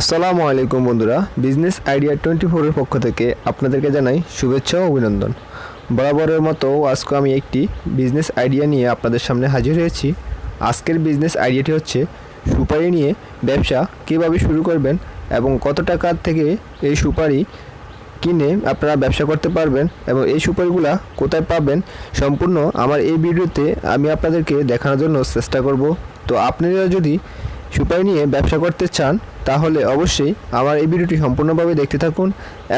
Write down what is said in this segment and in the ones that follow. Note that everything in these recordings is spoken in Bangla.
আসসালামু আলাইকুম বন্ধুরা বিজনেস আইডিয়া টোয়েন্টি ফোরের পক্ষ থেকে আপনাদেরকে জানাই শুভেচ্ছা ও অভিনন্দন। বরাবরের মতো আজকে আমি একটি বিজনেস আইডিয়া নিয়ে আপনাদের সামনে হাজির হয়েছি। আজকের বিজনেস আইডিয়াটি হচ্ছে সুপারি নিয়ে ব্যবসা কীভাবে শুরু করবেন এবং কত টাকার থেকে এই সুপারি কিনে আপনারা ব্যবসা করতে পারবেন এবং এই সুপারিগুলা কোথায় পাবেন সম্পূর্ণ আমার এই ভিডিওতে আমি আপনাদেরকে দেখানোর জন্য চেষ্টা করব। তো আপনারা যদি সুপারি নিয়ে ব্যবসা করতে চান, তাহলে অবশ্যই আমার এই ভিডিওটি সম্পূর্ণভাবে দেখতে থাকুন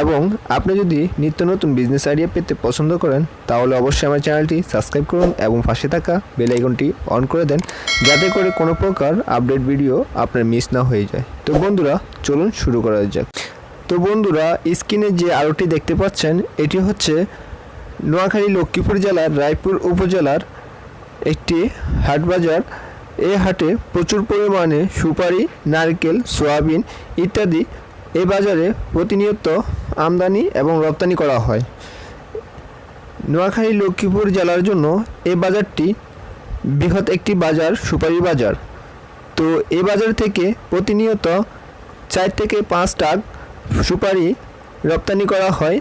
এবং আপনি যদি নিত্য নতুন বিজনেস আইডিয়া পেতে পছন্দ করেন, তাহলে অবশ্যই আমার চ্যানেলটি সাবস্ক্রাইব করুন এবং পাশে থাকা বেল আইকনটি অন করে দেন, যাতে করে কোনো প্রকার আপডেট ভিডিও আপনার মিস না হয়ে যায়। তো বন্ধুরা, চলুন শুরু করা যাক। তো বন্ধুরা, স্ক্রিনে যে আলোটি দেখতে পাচ্ছেন, এটি হচ্ছে নোয়াখালী লক্ষ্মীপুর জেলার রায়পুর উপজেলার একটি হাট এই হাটে প্রচুর পরিমাণে সুপারি, নারকেল, সয়াবিন ইত্যাদি এই বাজারে প্রতিনিয়ত আমদানি এবং রপ্তানি করা হয়। নোয়াখালী লক্ষ্মীপুর জেলার জন্য এই বাজারটি বৃহৎ একটি বাজার, সুপারি বাজার। তো এই বাজার থেকে প্রতিনিয়ত চার থেকে পাঁচ টাক সুপারি রপ্তানি করা হয়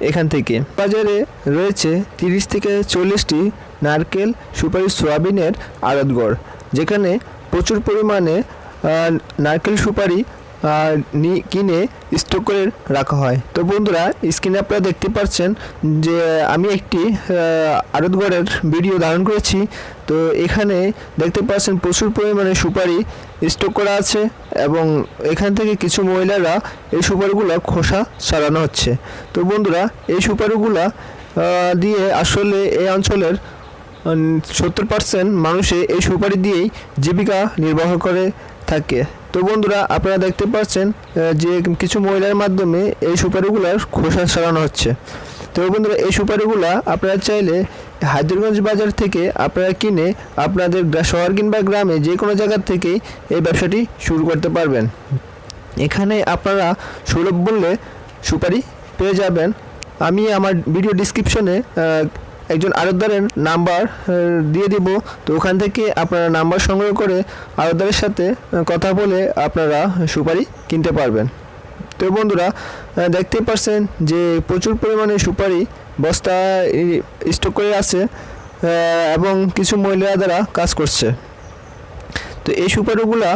এখান থেকে। বাজারে রয়েছে তিরিশ থেকে চল্লিশটি নারকেল, সুপারি, সোয়াবিনের আড়তগড় যেখানে প্রচুর পরিমাণে নারকেল সুপারি কিনে স্টক করে রাখা হয়। তো বন্ধুরা স্ক্রিনে আপনারা দেখতে পাচ্ছেন যে আমি একটি আড়তগড়ের ভিডিও ধারণ করেছি। তো এখানে দেখতে পাচ্ছেন প্রচুর পরিমাণে সুপারি স্টক করা আছে এবং এখান থেকে কিছু মহিলারা এই সুপারিগুলো খোসা সারানো হচ্ছে। তো বন্ধুরা, এই সুপারিগুলা দিয়ে আসলে এই অঞ্চলের সত্তর পার্সেন্ট মানুষে এই সুপারি দিয়েই জীবিকা নির্বাহ করে থাকে। তো বন্ধুরা, আপনারা দেখতে পাচ্ছেন যে কিছু মহিলার মাধ্যমে এই সুপারিগুলার খোসা সারানো হচ্ছে। তো বন্ধুরা, এই সুপারিগুলা আপনারা চাইলে হায়দ্রগঞ্জ বাজার থেকে আপনারা কিনে আপনাদের শহর কিংবা গ্রামে যে কোনো জায়গার থেকেই এই ব্যবসাটি শুরু করতে পারবেন। এখানে আপনারা সুলভ মূল্যে সুপারি পেয়ে যাবেন। আমি আমার ভিডিও ডিসক্রিপশনে একজন আড়তদারের নাম্বার দিয়ে দিব। তো ওখান থেকে আপনারা নাম্বার সংগ্রহ করে আড়তদারের সাথে কথা বলে আপনারা সুপারি কিনতে পারবেন। তো বন্ধুরা আহ, দেখতেই পারছেন যে প্রচুর পরিমাণে সুপারি বস্তা স্টক করে আছে এবং কিছু মহিলারা দ্বারা কাজ করছে। তো এই সুপারিগুলা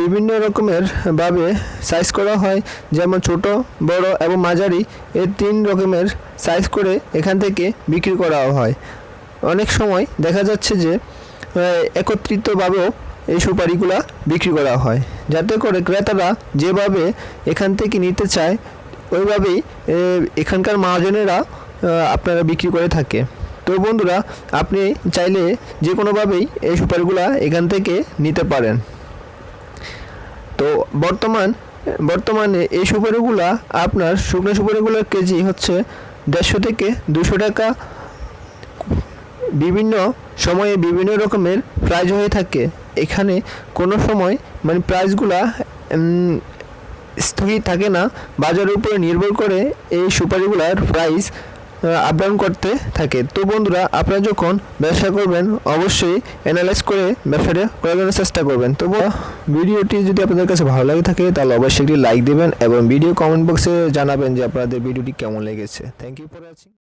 বিভিন্ন রকমের ভাবে সাইজ করা হয়, যেমন ছোট, বড় এবং মাঝারি, এই তিন রকমের সাইজ করে এখান থেকে বিক্রি করা হয়। অনেক সময় দেখা যাচ্ছে যে একত্রিতভাবেও এই সুপারিগুলা বিক্রি করা হয়। যাতে করে ক্রেতারা যেভাবে এখান থেকে নিতে চায়, ওইভাবেই এখানকার মহাজনেরা আপনারা বিক্রি করে থাকে। তো বন্ধুরা, আপনি চাইলে যে কোনোভাবেই এই সুপারিগুলা এখান থেকে নিতে পারেন। তো বর্তমান, বর্তমানে এই সুপারিগুলা আপনার শুকনো সুপারিগুলোর কেজি হচ্ছে দেড়শো থেকে দুশো টাকা। বিভিন্ন সময়ে বিভিন্ন রকমের প্রাইজ হয়ে থাকে। এখানে কোনো সময় মানে প্রাইজগুলা স্থির থাকে না। বাজারের উপরে নির্ভর করে এই সুপারিগুলার প্রাইস আপ ডাউন করতে থাকে। তো বন্ধুরা, আপনারা যখন ব্যবসা করবেন, অবশ্যই অ্যানালাইজ করে ব্যবসাটা করার জন্য চেষ্টা করবেন। তো ভিডিওটি যদি আপনাদের কাছে ভালো লাগে থাকে, তাহলে অবশ্যই একটি লাইক দেবেন এবং ভিডিও কমেন্ট বক্সে জানাবেন যে আপনাদের ভিডিওটি কেমন লেগেছে। Thank you for watching